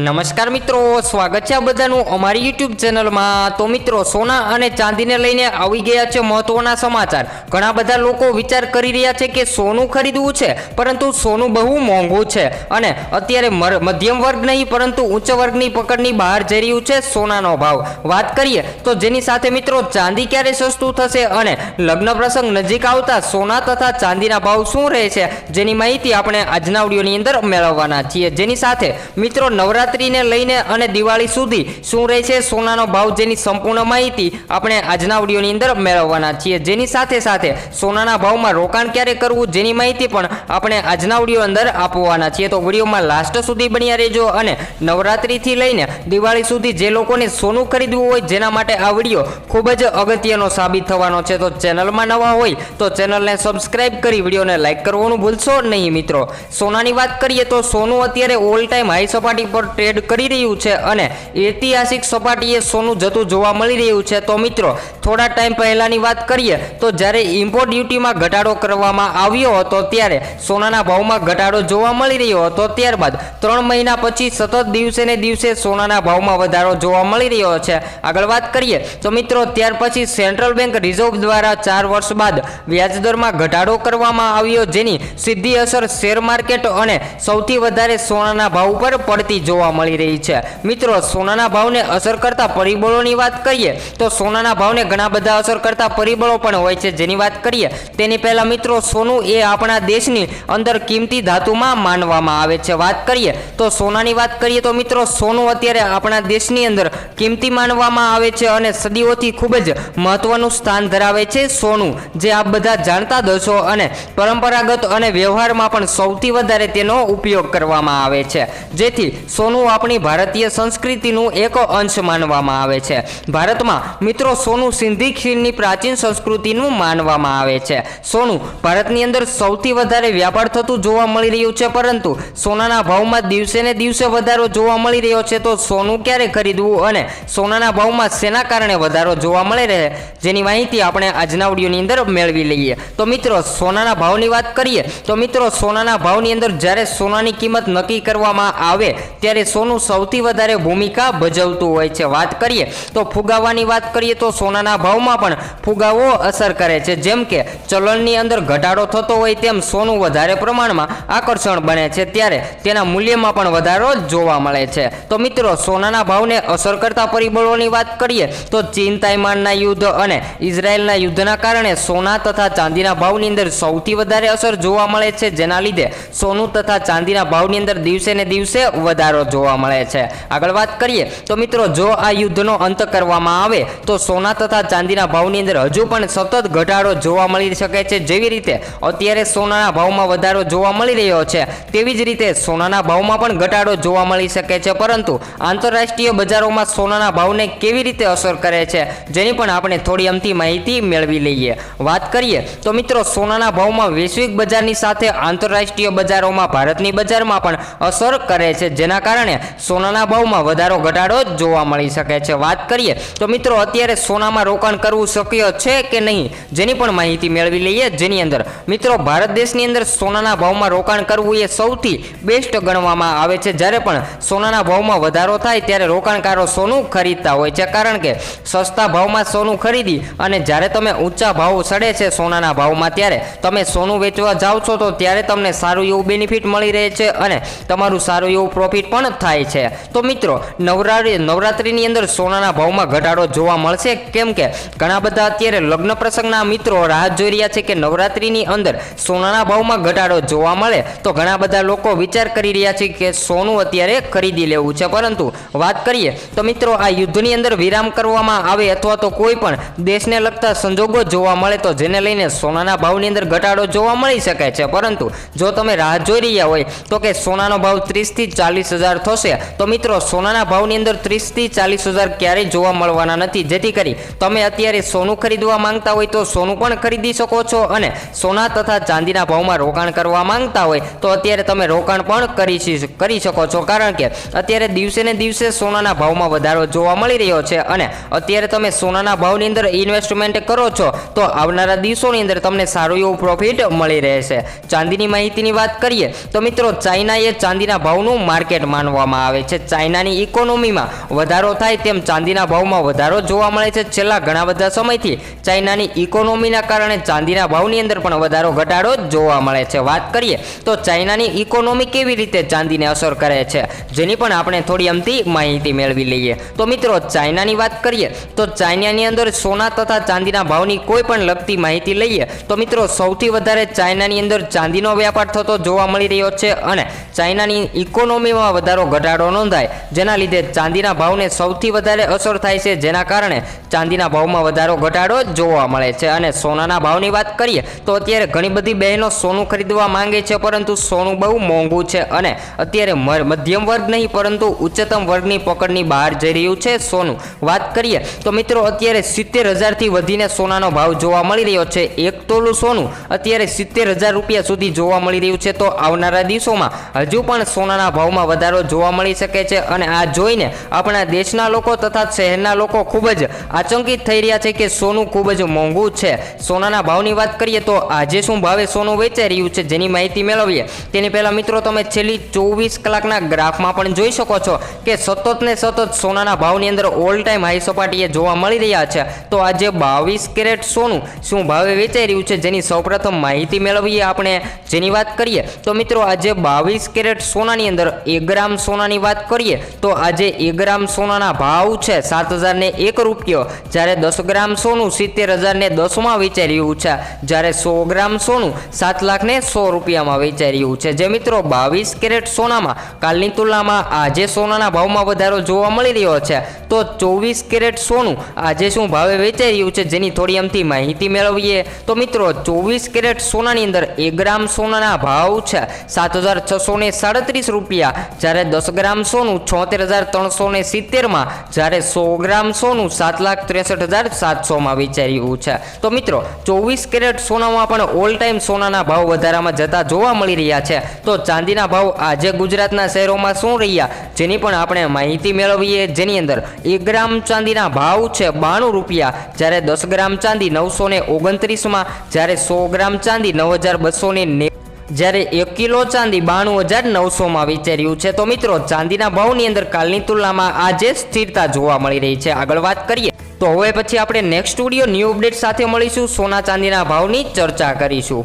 નમસ્કાર મિત્રો, સ્વાગત છે આ બધાનું અમારી યુટ્યુબ ચેનલમાં તો મિત્રો, સોના અને ચાંદીને લઈને આવી ગયા છે મહત્વના સમાચાર. ઘણા બધા લોકો વિચાર કરી રહ્યા છે કે સોનું ખરીદવું છે, પરંતુ સોનું બહુ મોંઘું છે અને અત્યારે મધ્યમ વર્ગ નહીં, પરંતુ ઉચ્ચ વર્ગની પકડની બહાર જઈ રહ્યું છે સોનાનો ભાવ. વાત કરીએ તો જેની સાથે મિત્રો, ચાંદી ક્યારે સસ્તું થશે અને લગ્ન પ્રસંગ નજીક આવતા સોના તથા ચાંદીના ભાવ શું રહે છે, જેની માહિતી આપણે આજના વિડીયોની અંદર મેળવવાના છીએ. જેની સાથે મિત્રો નવરાત્રીને લઈને અને દિવાળી સુધી શું રહે છે સોનાનો ભાવ જેની સંપૂર્ણ માહિતી આપણે આજના વિડીયોની અંદર મેળવવાના છીએ. જેની સાથે સાથે સોનાના ભાવમાં રોકાણ ક્યારે કરવું જેની માહિતી પણ આપણે આજના વીડિયો અંદર આપવાના છીએ. તો વિડીયોમાં લાસ્ટ સુધી બન્યા રહેજો અને નવરાત્રિથી લઈને દિવાળી સુધી જે લોકોને સોનું ખરીદવું હોય જેના માટે આ વીડિયો ખૂબ જ અગત્યનો સાબિત થવાનો છે. તો ચેનલમાં નવા હોય તો ચેનલને સબસ્ક્રાઇબ કરી વિડીયોને લાઇક કરવાનું ભૂલશો નહીં મિત્રો. સોનાની વાત કરીએ તો સોનું અત્યારે ઓલ ટાઈમ હાઈ સપાટી પર ટ્રેડ કરી રહ્યું છે અને ઐતિહાસિક સપાટીએ સોનું જતું જોવા મળી રહ્યું છે. તો મિત્રો, થોડા ટાઈમ પહેલાની વાત કરીએ, તો જ્યારે ઇમ્પોર્ટ ડ્યુટીમાં ઘટાડો કરવામાં આવ્યો હતો, ત્યારે સોનાના ભાવમાં ઘટાડો જોવા મળી રહ્યો હતો. ત્યારબાદ ત્રણ મહિના પછી સતત દિવસે ને દિવસે સોનાના ભાવમાં વધારો જોવા મળી રહ્યો છે. આગળ વાત કરીએ, તો મિત્રો, ત્યાર પછી સેન્ટ્રલ બેંક રિઝર્વ દ્વારા ચાર વર્ષ બાદ વ્યાજદરમાં ઘટાડો કરવામાં આવ્યો, જેની સીધી અસર શેર માર્કેટ અને સૌથી વધારે સોનાના ભાવ પર પડતી જોવા મળી રહી છે. મિત્રો, સોનાના ભાવને અસર કરતા પરિબળોની વાત કરીએ, તો સોનાના ભાવને ઘણા બધા અસર કરતા પરિબળો પણ હોય છે. જેની વાત કરીએ, તેની પહેલા મિત્રો, સોનું એ આપણા દેશની અંદર કિંમતી ધાતુમાં માનવામાં આવે છે. વાત કરીએ, તો સોનાની વાત કરીએ, તો મિત્રો, સોનું અત્યારે આપણા દેશની અંદર કિંમતી માનવામાં આવે છે અને સદીઓથી ખૂબ જ મહત્વનું સ્થાન ધરાવે છે સોનું. જે આપ બધા જાણતા દશો અને પરંપરાગત અને વ્યવહારમાં પણ સૌથી વધારે તેનો ઉપયોગ કરવામાં આવે છે. જેથી સોનું આપણી ભારતીય સંસ્કૃતિનું એક અંશ માનવામાં આવે છે. ભારતમાં મિત્રો સોનું સિંધી ખીણની પ્રાચીન સંસ્કૃતિનું માનવામાં આવે છે. સોનું ભારતની અંદર સૌથી વધારે વ્યાપાર થતું જોવા મળી રહ્યું છે, પરંતુ સોનાના ભાવમાં દિવસે ને દિવસે વધારો જોવા મળી રહ્યો છે, તો સોનું ક્યારે ખરીદવું અને સોનાના ભાવમાં શેના કારણે વધારો જોવા મળે રહે, જેની માહિતી આપણે આજના ઓડિયોની અંદર મેળવી લઈએ. તો મિત્રો, સોનાના ભાવની વાત કરીએ, તો મિત્રો, સોનાના ભાવની અંદર જ્યારે સોનાની કિંમત નક્કી કરવામાં આવે, ત્યારે સોનું સૌથી વધારે ભૂમિકા ભજવતું હોય છે. વાત કરીએ તો ફુગાવાની વાત કરીએ તો સોનાના ભાવમાં પણ ફુગાવો અસર કરે છે. જેમ કે ચલણની અંદર ઘટાડો થતો હોય તેમ સોનું વધારે પ્રમાણમાં આકર્ષણ બને છે. ત્યારે તેના મૂલ્યમાં પણ વધારો જોવા મળે છે. તો મિત્રો, સોનાના ભાવને અસર કરતા પરિબળોની વાત કરીએ તો ચીન તાઇમાનના યુદ્ધ અને ઇઝરાયલના યુદ્ધના કારણે સોના તથા ચાંદીના ભાવની અંદર સૌથી વધારે અસર જોવા મળે છે. જેના લીધે સોનું તથા ચાંદીના ભાવની અંદર દિવસે ને દિવસે વધારો જોવા મળે છે. આગળ વાત કરીએ તો મિત્રો, જો આ યુદ્ધનો અંત કરવામાં આવે, તો સોના તથા ચાંદીના ભાવની અંદર હજુ પણ સતત ઘટાડો જોવા મળી શકે છે. જેવી રીતે અત્યારે સોનાના ભાવમાં વધારો જોવા મળી રહ્યો છે, તેવી જ રીતે સોનાના ભાવમાં પણ ઘટાડો જોવા મળી શકે છે. પરંતુ આંતરરાષ્ટ્રીય બજારોમાં સોનાના ભાવને કેવી રીતે અસર કરે છે, જેની પણ આપણે થોડી અમથી માહિતી મેળવી લઈએ. વાત કરીએ તો મિત્રો, સોનાના ભાવમાં વૈશ્વિક બજારની સાથે આંતરરાષ્ટ્રીય બજારોમાં ભારતની બજારમાં પણ અસર કરે છે. જેના કારણે સોનાના ભાવમાં વધારો ઘટાડો જોવા મળી શકે છે. વાત કરીએ તો મિત્રો, અત્યારે સોનામાં રોકાણ કરવું શક્ય છે કે નહીં? જેની પણ માહિતી મેળવી લઈએ. જેની અંદર, મિત્રો, ભારત દેશની અંદર સોનાના ભાવમાં રોકાણ કરવું એ સૌથી બેસ્ટ ગણવામાં આવે છે. જ્યારે પણ સોનાના ભાવમાં વધારો થાય ત્યારે રોકાણકારો સોનું ખરીદતા હોય છે. કારણ કે સસ્તા ભાવમાં સોનું ખરીદી અને જ્યારે તમે ઊંચા ભાવ સડે છે સોનાના ભાવમાં ત્યારે તમે સોનું વેચવા જાઓ છો તો ત્યારે તમને સારું એવું બેનિફિટ મળી રહે છે અને તમારું સારું એવું પ્રોફિટ પણ થાય છે. તો મિત્રો, નવરાત્રિ, નવરાત્રિની અંદર સોનાના ભાવમાં ઘટાડો જોવા મળશે. કેમ કે ઘણા બધા અત્યારે લગ્ન પ્રસંગના મિત્રો રાહ જોઈ રહ્યા છે કે નવરાત્રિની અંદર સોનાના ભાવમાં ઘટાડો જોવા મળે. તો ઘણા બધા લોકો વિચાર કરી રહ્યા છે કે સોનું અત્યારે ખરીદી લેવું છે. પરંતુ વાત કરીએ, તો મિત્રો, આ યુદ્ધની અંદર વિરામ કરવામાં આવે અથવા તો કોઈ પણ દેશને લગતા સંજોગો જોવા મળે, તો જેને લઈને સોનાના ભાવની અંદર ઘટાડો જોવા મળી શકે છે. પરંતુ જો તમે રાહ જોઈ રહ્યા હોય, તો કે સોનાનો ભાવ ત્રીસથી ચાલીસ હજાર થશે. તો મિત્રો, સોનાના ભાવની અંદર ત્રીસથી ચાલીસ હજાર ક્યારેય જોવા મળવાના નથી. જેથી કરી તમે અત્યારે સોનું ખરીદવા માંગતા હોય તો સોનું પણ ખરીદી શકો છો અને સોના તથા ચાંદીના ભાવમાં રોકાણ કરવા માંગતા હોય તો અત્યારે તમે રોકાણ પણ કરી કરી શકો છો. કારણ કે અત્યારે દિવસે ને દિવસે સોનાના ભાવમાં વધારો જોવા મળી રહ્યો છે અને અત્યારે તમે સોનાના ભાવની અંદર ઇન્વેસ્ટમેન્ટ કરો છો તો આવનારા દિવસોની અંદર તમને સારું એવું પ્રોફિટ મળી રહેશે. ચાંદીની માહિતીની વાત કરીએ તો મિત્રો, ચાઇનાએ ચાંદીના ભાવનું માર્કેટ માનવા માનવામાં આવે છે. ચાઇનાની ઇકોનોમીમાં વધારો થાય તેમ ચાંદીના ભાવમાં વધારો જોવા મળે છે. છેલ્લા ઘણા બધા સમયથી ચાઇનાની ઇકોનોમીના કારણે ચાંદીના ભાવની અંદર પણ વધારો ઘટાડો જોવા મળે છે. વાત કરીએ તો ચાઇનાની ઇકોનોમી કેવી રીતે ચાંદીને અસર કરે છે? જેની પણ આપણે થોડી અમથી માહિતી મેળવી લઈએ. તો મિત્રો, ચાઇનાની વાત કરીએ તો ચાઇનાની અંદર સોના તથા ચાંદીના ભાવની કોઈ પણ લગતી માહિતી લઈએ તો મિત્રો, સૌથી વધારે ચાઇનાની અંદર ચાંદીનો વ્યાપાર થતો જોવા મળી રહ્યો છે અને ચાઇનાની ઇકોનોમીમાં વધારો ઘટાડો નોંધાય, જેના લીધે ચાંદીના ભાવને સૌથી વધારે અસર થાય છે. જેના કારણે ચાંદીના ભાવમાં વધારો ઘટાડો જોવા મળે છે. અને સોનાના ભાવની વાત કરીએ, તો અત્યારે ઘણી બધી બહેનો સોનું ખરીદવા માંગે છે, પરંતુ સોનું બહુ મોંઘું છે અને અત્યારે મધ્યમ વર્ગ નહીં, પરંતુ ઉચ્ચતમ વર્ગની પકડની બહાર જઈ રહ્યું છે સોનું. વાત કરીએ, તો મિત્રો, અત્યારે સિત્તેર હજારથી વધીને સોનાનો ભાવ જોવા મળી રહ્યો છે. એક તોલું સોનું અત્યારે સિત્તેર હજાર રૂપિયા સુધી જોવા મળી રહ્યું છે. તો આવનારા દિવસોમાં હજુ પણ સોનાના ભાવમાં વધારો જોવા મળી શકે છે અને આ જોઈને આપણા દેશના લોકો તથા શહેરના લોકો ખૂબ જ આચંકિત થઈ રહ્યા છે કે સોનું ખૂબ જ મોંઘું છે. સોનાના ભાવની વાત કરીએ તો આજે શું ભાવે સોનું વેચાઈ રહ્યું છે જેની માહિતી મેળવીએ. તેની પહેલાં મિત્રો તમે છેલ્લી ચોવીસ કલાકના ગ્રાફમાં પણ જોઈ શકો છો કે સતત ને સતત સોનાના ભાવની અંદર ઓલ ટાઈમ હાઈ સપાટીએ જોવા મળી રહ્યા છે. તો આજે બાવીસ કેરેટ સોનું શું ભાવે વેચાઈ રહ્યું છે જેની સૌપ્રથમ માહિતી મેળવીએ આપણે. જેની વાત કરીએ તો મિત્રો આજે બાવીસ કેરેટ સોનાની અંદર એક ગ્રામ સોનાની વાત કરીએ, તો આજે એક ગ્રામ સોનાના ભાવ છે સાત હજારને એક રૂપિયો. જ્યારે દસ ગ્રામ સોનું સિત્તેર હજારને દસમાં વેચાઈ રહ્યું છે. જ્યારે સો ગ્રામ સોનું સાત લાખને સો રૂપિયામાં વેચાઈ રહ્યું છે. જે મિત્રો, બાવીસ કેરેટ સોનામાં કાલની તુલનામાં આજે સોનાના ભાવમાં વધારો જોવા મળી રહ્યો છે. તો ચોવીસ કેરેટ સોનું આજે શું ભાવે વેચાઈ રહ્યું છે જેની થોડી અમથી માહિતી મેળવીએ. તો મિત્રો, ચોવીસ કેરેટ સોનાની અંદર એક ગ્રામ સોનાના ભાવ છે સાત હજાર છસો ને સાડત્રીસ રૂપિયા. જ્યારે દસ ગ્રામ સોનું છોતેર હજાર ત્રણસો ને સિત્તેરમાં જ્યારે સો ગ્રામ સોનું સાત લાખ ત્રેસઠ હજાર સાતસોમાં વિચાર્યું છે. તો મિત્રો, ચોવીસ કેરેટ સોનામાં પણ ઓલ ટાઈમ સોનાના ભાવ વધારામાં જતા જોવા મળી રહ્યા છે. તો ચાંદીના ભાવ આજે ગુજરાતના શહેરોમાં શું રહ્યા? જેની પણ આપણે માહિતી મેળવીએ, જેની અંદર એક ગ્રામ ચાંદીના ભાવ છે બાણું રૂપિયા, જ્યારે દસ ગ્રામ ચાંદી નવસો ને ઓગણત્રીસમાં, જ્યારે સો ગ્રામ ચાંદી નવ હજાર બસો ને જ્યારે એક કિલો ચાંદી બાણું હજાર નવસોમાં વિચાર્યું છે, તો મિત્રો ચાંદીના ભાવની અંદર કાલની તુલનામાં આજે સ્થિરતા જોવા મળી રહી છે. આગળ વાત કરીએ, તો હવે પછી આપણે નેક્સ્ટ સ્ટુડિયો ન્યૂ અપડેટ સાથે મળીશું. સોના ચાંદીના ભાવની ચર્ચા કરીશું.